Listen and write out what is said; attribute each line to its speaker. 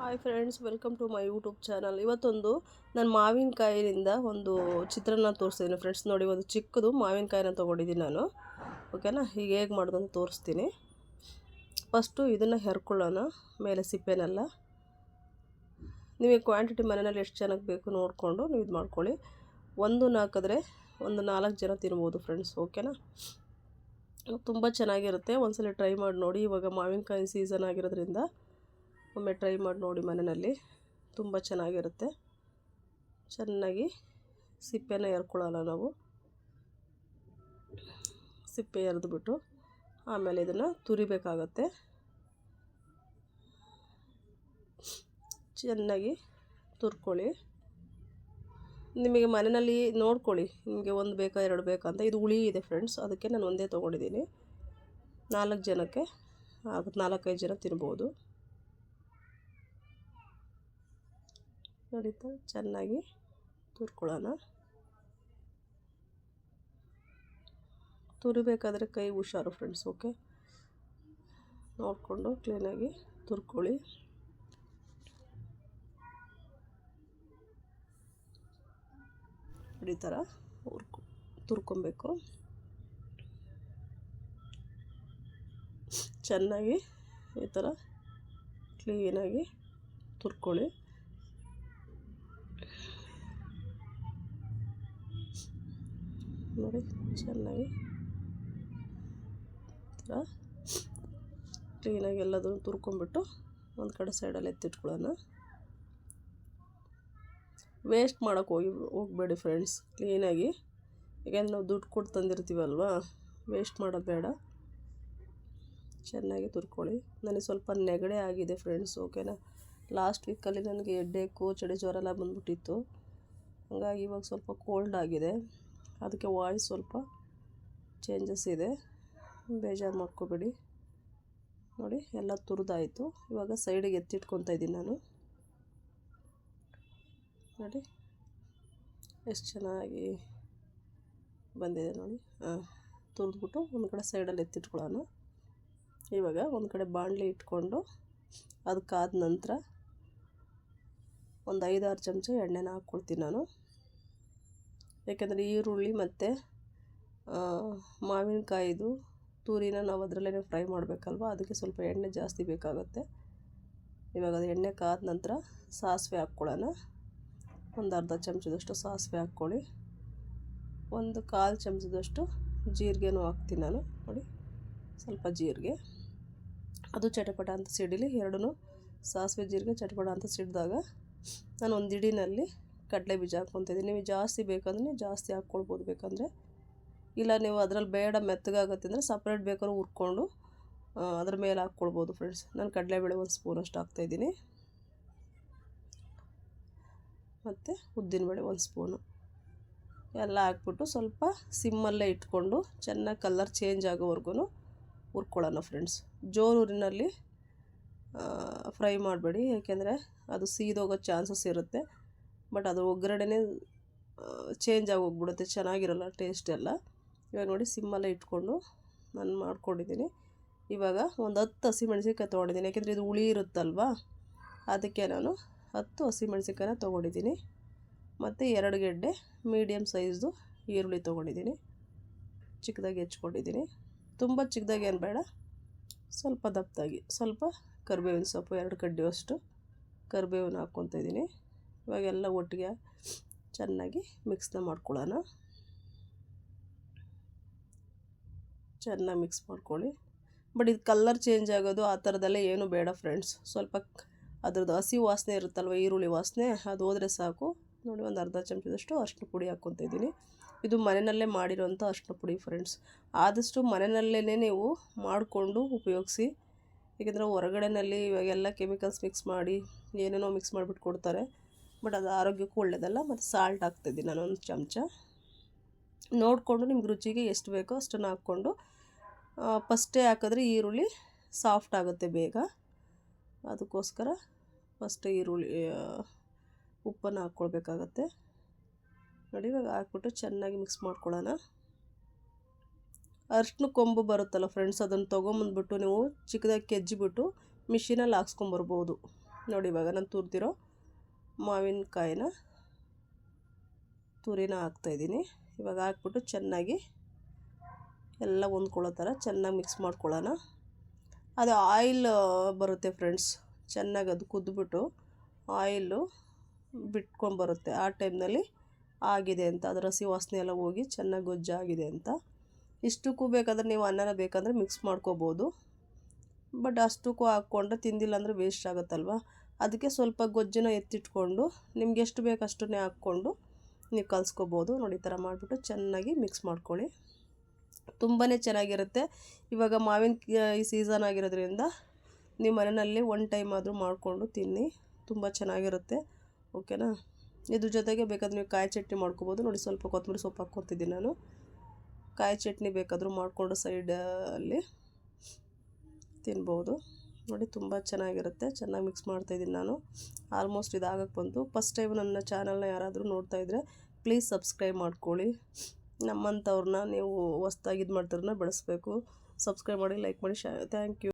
Speaker 1: Hi friends welcome to my YouTube channel ಇವತ್ತೊಂದು ನಾನು ಮಾವಿನಕಾಯಿಯಿಂದ ಒಂದು ಚಿತ್ರನ ತೋರಿಸ್ತೀನಿ ಫ್ರೆಂಡ್ಸ್ ನೋಡಿ, ಒಂದು ಚಿಕ್ಕದು ಮಾವಿನಕಾಯಿನ ತೊಗೊಂಡಿದ್ದೀನಿ ನಾನು. ಓಕೆನಾ ಹೀಗೆ ಹೇಗೆ ಮಾಡೋದು ಅಂತ ತೋರಿಸ್ತೀನಿ. ಫಸ್ಟು ಇದನ್ನು ಹೆರ್ಕೊಳ್ಳೋಣ. ಮೇಲೆ ಸಿಪ್ಪೆನೆಲ್ಲ. ನಿಮಗೆ ಕ್ವಾಂಟಿಟಿ ಮನೆಯಲ್ಲಿ ಎಷ್ಟು ಜನಕ್ಕೆ ಬೇಕು ನೋಡಿಕೊಂಡು ನೀವು ಇದು ಮಾಡ್ಕೊಳ್ಳಿ. ಒಂದು ನಾಲ್ಕಾದ್ರೆ ಒಂದು ನಾಲ್ಕು ಜನ ತಿನ್ಬೋದು ಫ್ರೆಂಡ್ಸ್ ಓಕೆನಾ ತುಂಬ ಚೆನ್ನಾಗಿರುತ್ತೆ. ಒಂದ್ಸಲ ಟ್ರೈ ಮಾಡಿ ನೋಡಿ. ಇವಾಗ ಮಾವಿನಕಾಯಿ ಸೀಸನ್ ಆಗಿರೋದ್ರಿಂದ ಒಮ್ಮೆ ಟ್ರೈ ಮಾಡಿ ನೋಡಿ ಮನೆಯಲ್ಲಿ. ತುಂಬ ಚೆನ್ನಾಗಿರುತ್ತೆ. ಚೆನ್ನಾಗಿ ಸಿಪ್ಪೆನ ಎರ್ಕೊಳ್ಳೋಲ್ಲ ನಾವು. ಸಿಪ್ಪೆ ಎರೆದ್ಬಿಟ್ಟು ಆಮೇಲೆ ಇದನ್ನು ತುರಿಬೇಕಾಗತ್ತೆ. ಚೆನ್ನಾಗಿ ತುರ್ಕೊಳ್ಳಿ. ನಿಮಗೆ ಮನೆಯಲ್ಲಿ ನೋಡ್ಕೊಳ್ಳಿ. ನಿಮಗೆ ಒಂದು ಬೇಕಾ, ಎರಡು ಬೇಕಾ ಅಂತ. ಇದು ಹುಳಿ ಇದೆ ಫ್ರೆಂಡ್ಸ್. ಅದಕ್ಕೆ ನಾನು ಒಂದೇ ತೊಗೊಂಡಿದ್ದೀನಿ. ನಾಲ್ಕು ಜನಕ್ಕೆ, ನಾಲ್ಕೈದು ಜನ ತಿನ್ಬೋದು. ನಡೀತಾ ಚೆನ್ನಾಗಿ ತುರ್ಕೊಳ್ಳೋಣ. ತುರಿಬೇಕಾದ್ರೆ ಕೈ ಹುಷಾರು ಫ್ರೆಂಡ್ಸ್ ಓಕೆ ನೋಡಿಕೊಂಡು ಕ್ಲೀನಾಗಿ ತುರ್ಕೊಳ್ಳಿ. ಈ ಥರ ಹುರ್ಕೊ, ತುರ್ಕೊಬೇಕು. ಚೆನ್ನಾಗಿ ಈ ಥರ ಕ್ಲೀನಾಗಿ ತುರ್ಕೊಳ್ಳಿ. ನೋಡಿ, ಚೆನ್ನಾಗಿ. ಥರ ಕ್ಲೀನಾಗಿ ಎಲ್ಲದನ್ನು ತುರ್ಕೊಂಬಿಟ್ಟು ಒಂದು ಕಡೆ ಸೈಡಲ್ಲಿ ಎತ್ತಿಟ್ಕೊಳ್ಳೋಣ. ವೇಸ್ಟ್ ಮಾಡೋಕ್ಕೆ ಹೋಗಿ, ಹೋಗಬೇಡಿ ಫ್ರೆಂಡ್ಸ್ ಕ್ಲೀನಾಗಿ. ಯಾಕೆಂದ್ರೆ ನಾವು ದುಡ್ಡು ಕೊಟ್ಟು ತಂದಿರ್ತೀವಲ್ವ ವೇಸ್ಟ್ ಮಾಡೋದು ಬೇಡ. ಚೆನ್ನಾಗಿ ತುರ್ಕೊಳ್ಳಿ. ನನಗೆ ಸ್ವಲ್ಪ ನೆಗಡೆ ಆಗಿದೆ ಫ್ರೆಂಡ್ಸ್ ಓಕೆನಾ ಲಾಸ್ಟ್ ವೀಕಲ್ಲಿ ನನಗೆ ಎಡ್ಡೆಕ್ಕು ಚಳಿ ಜ್ವರ ಎಲ್ಲ ಬಂದ್ಬಿಟ್ಟಿತ್ತು. ಹಾಗಾಗಿ ಇವಾಗ ಸ್ವಲ್ಪ ಕೋಲ್ಡ್ ಆಗಿದೆ. ಅದಕ್ಕೆ ವಾಯ್ಸ್ ಸ್ವಲ್ಪ ಚೇಂಜಸ್ ಇದೆ. ಬೇಜಾರು ಮಾಡ್ಕೋಬೇಡಿ. ನೋಡಿ, ಎಲ್ಲ ತುರಿದಾಯಿತು. ಇವಾಗ ಸೈಡಿಗೆ ಎತ್ತಿಟ್ಕೊತಾ ಇದ್ದೀನಿ ನಾನು. ನೋಡಿ, ಎಷ್ಟು ಚೆನ್ನಾಗಿ ಬಂದಿದೆ ನೋಡಿ. ಹಾಂ ತುರಿದ್ಬಿಟ್ಟು ಒಂದು ಕಡೆ ಸೈಡಲ್ಲಿ ಎತ್ತಿಟ್ಕೊಳ್ಳೋಣ. ಇವಾಗ ಒಂದು ಕಡೆ ಬಾಣಲಿ ಇಟ್ಕೊಂಡು ಅದಕ್ಕಾದ ನಂತರ ಒಂದು ಐದಾರು ಚಮಚ ಎಣ್ಣೆನ ಹಾಕ್ಕೊಳ್ತೀನಿ ನಾನು. ಯಾಕೆಂದರೆ ಈರುಳ್ಳಿ ಮತ್ತು ಮಾವಿನಕಾಯಿದು, ತೂರಿನ ನಾವು ಅದರಲ್ಲೇ ಫ್ರೈ ಮಾಡಬೇಕಲ್ವ? ಅದಕ್ಕೆ ಸ್ವಲ್ಪ ಎಣ್ಣೆ ಜಾಸ್ತಿ ಬೇಕಾಗುತ್ತೆ. ಇವಾಗ ಅದು ಎಣ್ಣೆ ಕಾದ ನಂತರ ಸಾಸಿವೆ ಹಾಕ್ಕೊಳ್ಳೋಣ. ಒಂದು ಅರ್ಧ ಚಮಚದಷ್ಟು ಸಾಸಿವೆ ಹಾಕ್ಕೊಳ್ಳಿ. ಒಂದು ಕಾಲು ಚಮಚದಷ್ಟು ಜೀರಿಗೆನೂ ಹಾಕ್ತೀನಿ ನಾನು. ನೋಡಿ, ಸ್ವಲ್ಪ ಜೀರಿಗೆ. ಅದು ಚಟಪಟ ಅಂತ ಸಿಡಿಲಿ ಎರಡೂ ಸಾಸಿವೆ ಜೀರಿಗೆ ಚಟಪಟ ಅಂತ ಸಿಡಿದಾಗ ನಾನು ಒಂದು ಇಡಿನಲ್ಲಿ ಕಡಲೆ ಬೀಜ ಹಾಕ್ಕೊತಿದ್ದೀನಿ. ನೀವು ಜಾಸ್ತಿ ಬೇಕಂದ್ರೆ ಜಾಸ್ತಿ ಹಾಕ್ಕೊಳ್ಬೋದು. ಬೇಕಂದರೆ ಇಲ್ಲ, ನೀವು ಅದರಲ್ಲಿ ಬೇಡ ಮೆತ್ತಗಾಗುತ್ತೆ ಅಂದರೆ ಸಪ್ರೇಟ್ ಬೇಕಾದ್ರೂ ಹುರ್ಕೊಂಡು ಅದ್ರ ಮೇಲೆ ಹಾಕ್ಕೊಳ್ಬೋದು ಫ್ರೆಂಡ್ಸ್ ನಾನು ಕಡಲೆಬೇಳೆ ಒಂದು ಸ್ಪೂನಷ್ಟು ಹಾಕ್ತಾಯಿದ್ದೀನಿ. ಮತ್ತು ಉದ್ದಿನಬೇಳೆ ಒಂದು ಸ್ಪೂನು ಎಲ್ಲ ಹಾಕ್ಬಿಟ್ಟು ಸ್ವಲ್ಪ ಸಿಮ್ಮಲ್ಲೇ ಇಟ್ಕೊಂಡು ಚೆನ್ನಾಗಿ ಕಲರ್ ಚೇಂಜ್ ಆಗೋವರೆಗೂ ಹುರ್ಕೊಳ್ಳೋಣ ಫ್ರೆಂಡ್ಸ್ ಜೋರೂರಿನಲ್ಲಿ ಫ್ರೈ ಮಾಡಬೇಡಿ. ಏಕೆಂದರೆ ಅದು ಸೀದೋಗೋ ಚಾನ್ಸಸ್ ಇರುತ್ತೆ. ಬಟ್ ಅದು ಒಗ್ಗರಣೆನೇ ಚೇಂಜ್ ಆಗಿ ಹೋಗ್ಬಿಡುತ್ತೆ ಚೆನ್ನಾಗಿರಲ್ಲ ಟೇಸ್ಟ್ ಎಲ್ಲ. ಇವಾಗ ನೋಡಿ ಸಿಮ್ಮಲ್ಲೇ ಇಟ್ಕೊಂಡು ನಾನು ಮಾಡ್ಕೊಂಡಿದ್ದೀನಿ. ಇವಾಗ ಒಂದು ಹತ್ತು ಹಸಿಮೆಣ್ಸಿನ್ಕಾಯಿ ತೊಗೊಂಡಿದ್ದೀನಿ. ಯಾಕೆಂದರೆ ಇದು ಹುಳಿ ಇರುತ್ತಲ್ವಾ? ಅದಕ್ಕೆ ನಾನು ಹತ್ತು ಹಸಿಮೆಣಸಿನ್ಕಾಯಿನ ತೊಗೊಂಡಿದ್ದೀನಿ. ಮತ್ತು ಎರಡು ಗೆಡ್ಡೆ ಮೀಡಿಯಮ್ ಸೈಜ್ದು ಈರುಳ್ಳಿ ತೊಗೊಂಡಿದ್ದೀನಿ. ಚಿಕ್ಕದಾಗಿ ಹೆಚ್ಕೊಂಡಿದ್ದೀನಿ. ತುಂಬ ಚಿಕ್ಕದಾಗಿ ಏನು ಬೇಡ, ಸ್ವಲ್ಪ ದಪ್ಪದಾಗಿ. ಸ್ವಲ್ಪ ಕರಿಬೇವಿನ ಸೊಪ್ಪು, ಎರಡು ಕಡ್ಡಿಯಷ್ಟು ಕರಿಬೇವನ್ನ ಹಾಕ್ಕೊತಾ ಇದ್ದೀನಿ ಇವಾಗೆಲ್ಲ ಒಟ್ಟಿಗೆ ಚೆನ್ನಾಗಿ ಮಿಕ್ಸ್ನ ಮಾಡ್ಕೊಳ್ಳೋಣ. ಚೆನ್ನಾಗಿ ಮಿಕ್ಸ್ ಮಾಡ್ಕೊಳ್ಳಿ. ಬಟ್ ಇದು ಕಲ್ಲರ್ ಚೇಂಜ್ ಆಗೋದು ಆ ಥರದ್ದೆಲ್ಲ ಏನು ಬೇಡ ಫ್ರೆಂಡ್ಸ್ ಸ್ವಲ್ಪ ಅದ್ರದ್ದು ಹಸಿ ವಾಸನೆ ಇರುತ್ತಲ್ವ, ಈರುಳ್ಳಿ ವಾಸನೆ, ಅದು ಹೋದರೆ ಸಾಕು. ನೋಡಿ ಒಂದು ಅರ್ಧ ಚಮಚದಷ್ಟು ಅರಿಶಿನ ಪುಡಿ ಹಾಕ್ಕೊತ ಇದ್ದೀನಿ. ಇದು ಮನೆಯಲ್ಲೇ ಮಾಡಿರೋಂಥ ಅರಿಶಿನ ಪುಡಿ ಫ್ರೆಂಡ್ಸ್ ಆದಷ್ಟು ಮನೆಯಲ್ಲೇ ನೀವು ಮಾಡಿಕೊಂಡು ಉಪಯೋಗಿಸಿ. ಏಕೆಂದರೆ ಹೊರಗಡೆನಲ್ಲಿ ಇವಾಗೆಲ್ಲ ಕೆಮಿಕಲ್ಸ್ ಮಿಕ್ಸ್ ಮಾಡಿ ಏನೇನೋ ಮಿಕ್ಸ್ ಮಾಡಿಬಿಟ್ಟು ಕೊಡ್ತಾರೆ. ಬಟ್ ಅದು ಆರೋಗ್ಯಕ್ಕೂ ಒಳ್ಳೆಯದಲ್ಲ ಮತ್ತು ಸಾಲ್ಟ್ ಹಾಕ್ತಿದ್ದೀನಿ ನಾನು ಒಂದು ಚಮಚ. ನೋಡಿಕೊಂಡು ನಿಮ್ಗೆ ರುಚಿಗೆ ಎಷ್ಟು ಬೇಕೋ ಅಷ್ಟನ್ನು ಹಾಕ್ಕೊಂಡು ಫಸ್ಟೇ ಹಾಕಿದ್ರೆ ಈರುಳ್ಳಿ ಸಾಫ್ಟ್ ಆಗುತ್ತೆ ಬೇಗ. ಅದಕ್ಕೋಸ್ಕರ ಫಸ್ಟ್ ಈರುಳ್ಳಿ ಉಪ್ಪನ್ನು ಹಾಕ್ಕೊಳ್ಬೇಕಾಗತ್ತೆ. ನೋಡಿ ಇವಾಗ ಹಾಕ್ಬಿಟ್ಟು ಚೆನ್ನಾಗಿ ಮಿಕ್ಸ್ ಮಾಡ್ಕೊಳ್ಳೋಣ. ಅರ್ಶಿನ ಕೊಂಬು ಬರುತ್ತಲ್ಲ ಫ್ರೆಂಡ್ಸ್ ಅದನ್ನು ತೊಗೊಂಬಂದ್ಬಿಟ್ಟು ನೀವು ಚಿಕ್ಕದಾಗಿ ಕೆಜ್ಜಿಬಿಟ್ಟು ಮಿಷಿನಲ್ಲಿ ಹಾಕ್ಸ್ಕೊಂಬರ್ಬೋದು. ನೋಡಿ ಇವಾಗ ನಾನು ತುರಿದಿರೋ ಮಾವಿನಕಾಯಿನ ತುರಿನ ಹಾಕ್ತಾಯಿದ್ದೀನಿ. ಇವಾಗ ಹಾಕ್ಬಿಟ್ಟು ಚೆನ್ನಾಗಿ ಎಲ್ಲ ಹೊಂದ್ಕೊಳ್ಳೋ ಥರ ಚೆನ್ನಾಗಿ ಮಿಕ್ಸ್ ಮಾಡ್ಕೊಳ್ಳೋಣ. ಅದು ಆಯಿಲ್ ಬರುತ್ತೆ ಫ್ರೆಂಡ್ಸ್. ಚೆನ್ನಾಗಿ ಅದು ಕುದ್ದುಬಿಟ್ಟು ಆಯಿಲು ಬಿಟ್ಕೊಂಡು ಬರುತ್ತೆ. ಆ ಟೈಮ್ನಲ್ಲಿ ಆಗಿದೆ ಅಂತ ಅದರ ಹಸಿ ವಾಸನೆ ಎಲ್ಲ ಹೋಗಿ ಚೆನ್ನಾಗಿ ಗೊಜ್ಜಾಗಿದೆ ಅಂತ. ಇಷ್ಟಕ್ಕೂ ಬೇಕಾದ್ರೆ ನೀವು ಅನ್ನನ ಬೇಕಂದರೆ ಮಿಕ್ಸ್ ಮಾಡ್ಕೋಬೋದು. ಬಟ್ ಅಷ್ಟಕ್ಕೂ ಹಾಕ್ಕೊಂಡ್ರೆ ತಿಂದಿಲ್ಲ ಅಂದರೆ ವೇಸ್ಟ್ ಆಗುತ್ತಲ್ವ? ಅದಕ್ಕೆ ಸ್ವಲ್ಪ ಗೊಜ್ಜನ್ನ ಎತ್ತಿಟ್ಕೊಂಡು ನಿಮ್ಗೆ ಎಷ್ಟು ಬೇಕು ಅಷ್ಟನ್ನೇ ಹಾಕ್ಕೊಂಡು ನೀವು ಕಲಿಸ್ಕೋಬೋದು. ನೋಡಿ, ಈ ಥರ ಮಾಡಿಬಿಟ್ಟು ಚೆನ್ನಾಗಿ ಮಿಕ್ಸ್ ಮಾಡ್ಕೊಳ್ಳಿ. ತುಂಬಾ ಚೆನ್ನಾಗಿರುತ್ತೆ. ಇವಾಗ ಮಾವಿನ ಈ ಸೀಸನ್ ಆಗಿರೋದ್ರಿಂದ ನೀವು ಮನೆಯಲ್ಲಿ ಒನ್ ಟೈಮ್ ಆದರೂ ಮಾಡಿಕೊಂಡು ತಿನ್ನಿ. ತುಂಬ ಚೆನ್ನಾಗಿರುತ್ತೆ. ಓಕೆನಾ ಇದ್ರ ಜೊತೆಗೆ ಬೇಕಾದ್ರೆ ನೀವು ಕಾಯಿ ಚಟ್ನಿ ಮಾಡ್ಕೊಬೋದು. ನೋಡಿ, ಸ್ವಲ್ಪ ಕೊತ್ತಂಬರಿ ಸೊಪ್ಪು ಹಾಕ್ಕೊತಿದ್ದೀನಿ ನಾನು. ಕಾಯಿ ಚಟ್ನಿ ಬೇಕಾದರೂ ಮಾಡಿಕೊಂಡು ಸೈಡಲ್ಲಿ ತಿನ್ಬೋದು. ನೋಡಿ ತುಂಬ ಚೆನ್ನಾಗಿರುತ್ತೆ. ಚೆನ್ನಾಗಿ ಮಿಕ್ಸ್ ಮಾಡ್ತಾಯಿದ್ದೀನಿ ನಾನು. ಆಲ್ಮೋಸ್ಟ್ ಇದಾಗಕ್ಕೆ ಬಂತು. ಫಸ್ಟ್ ಟೈಮ್ ನನ್ನ ಚಾನಲ್ನ ಯಾರಾದರೂ ನೋಡ್ತಾಯಿದ್ರೆ ಪ್ಲೀಸ್ ಸಬ್ಸ್ಕ್ರೈಬ್ ಮಾಡ್ಕೊಳ್ಳಿ. ನಮ್ಮಂಥವ್ರನ್ನ ನೀವು ಹೊಸ್ದಾಗಿ ಇದು ಮಾಡ್ತಾರನ್ನ ಬೆಳೆಸ್ಬೇಕು. ಸಬ್ಸ್ಕ್ರೈಬ್ ಮಾಡಿ ಲೈಕ್ ಮಾಡಿ ಶ್ಯಾ ಥ್ಯಾಂಕ್ ಯು